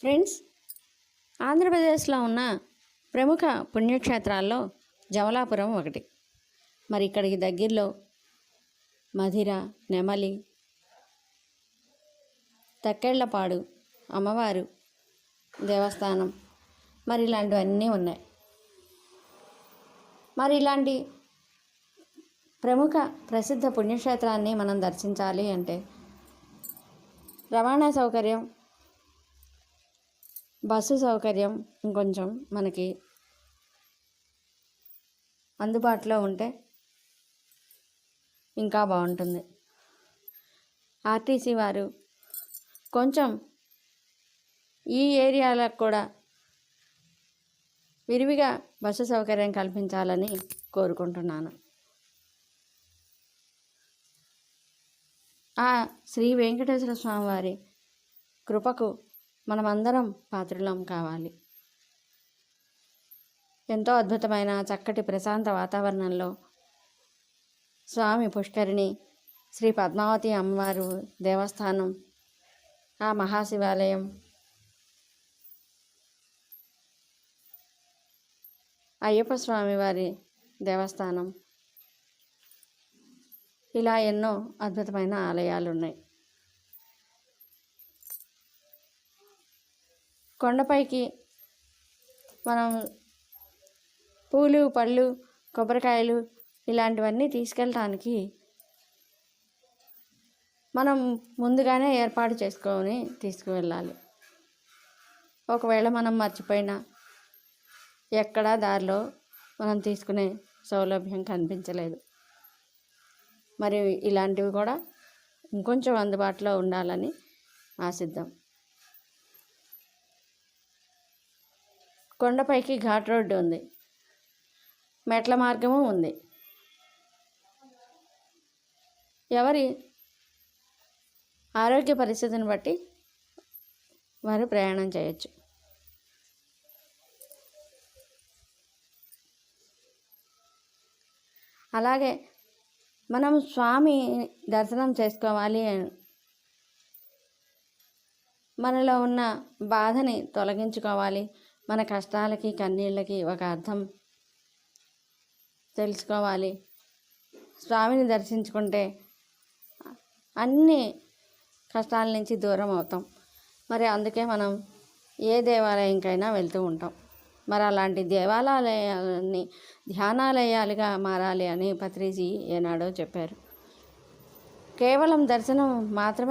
Friends ఆంధ్రప్రదేశ్లో ఉన్న ప్రముఖ పుణ్యక్షేత్రాల్లో జమలాపురం ఒకటి. మరి ఇక్కడికి దగ్గరలో మధిర నెమలి తక్కెళ్ళపాడు అమ్మవారు దేవస్థానం మరి ఇలాంటివన్నీ ఉన్నాయి. మరి ఇలాంటి ప్రముఖ ప్రసిద్ధ పుణ్యక్షేత్రాన్ని మనం దర్శించాలి అంటే రవాణా సౌకర్యం బస్సు సౌకర్యం ఇంకొంచెం మనకి అందుబాటులో ఉంటే ఇంకా బాగుంటుంది. ఆర్టీసీ వారు కొంచెం ఈ ఏరియాలకు కూడా విరివిగా బస్సు సౌకర్యం కల్పించాలని కోరుకుంటున్నాను. ఆ శ్రీ వెంకటేశ్వర స్వామివారి కృపకు మనమందరం పాత్రులం కావాలి. ఎంతో అద్భుతమైన చక్కటి ప్రశాంత వాతావరణంలో స్వామి పుష్కరిణి శ్రీ పద్మావతి అమ్మవారు దేవస్థానం ఆ మహాశివాలయం అయ్యప్ప స్వామి వారి దేవస్థానం. ఇలా ఎన్నో అద్భుతమైన ఆలయాలు ఉన్నాయి కొండపైకి మనం పూలు పళ్ళు కొబ్బరికాయలు ఇలాంటివన్నీ తీసుకెళ్ళటానికి మనం ముందుగానే ఏర్పాటు చేసుకొని తీసుకువెళ్ళాలి. ఒకవేళ మనం మర్చిపోయినా ఎక్కడా దారిలో మనం తీసుకునే సౌలభ్యం కనిపించలేదు. మరి ఇలాంటివి కూడా ఇంకొంచెం అందుబాటులో ఉండాలని ఆశిద్దాం. కొండపైకి ఘాట్ రోడ్డు ఉంది. మెట్ల మార్గము ఉంది. ఎవరి ఆరోగ్య పరిస్థితిని బట్టి వారు ప్రయాణం చేయొచ్చు. అలాగే మనం స్వామి దర్శనం చేసుకోవాలి మనలో ఉన్న బాధని తొలగించుకోవాలి. మన కష్టాలకి కన్నీళ్ళకి ఒక అర్థం తెలుసుకోవాలి. స్వామిని దర్శించుకుంటే అన్ని కష్టాల నుంచి దూరం అవుతాం. మరి అందుకే మనం ఏ దేవాలయంకైనా వెళ్తూ ఉంటాం. మరి అలాంటి దేవాలయాలని ధ్యానాలయాలుగా మారాలి అని పత్రిజీ ఏనాడో చెప్పారు. కేవలం దర్శనం మాత్రమే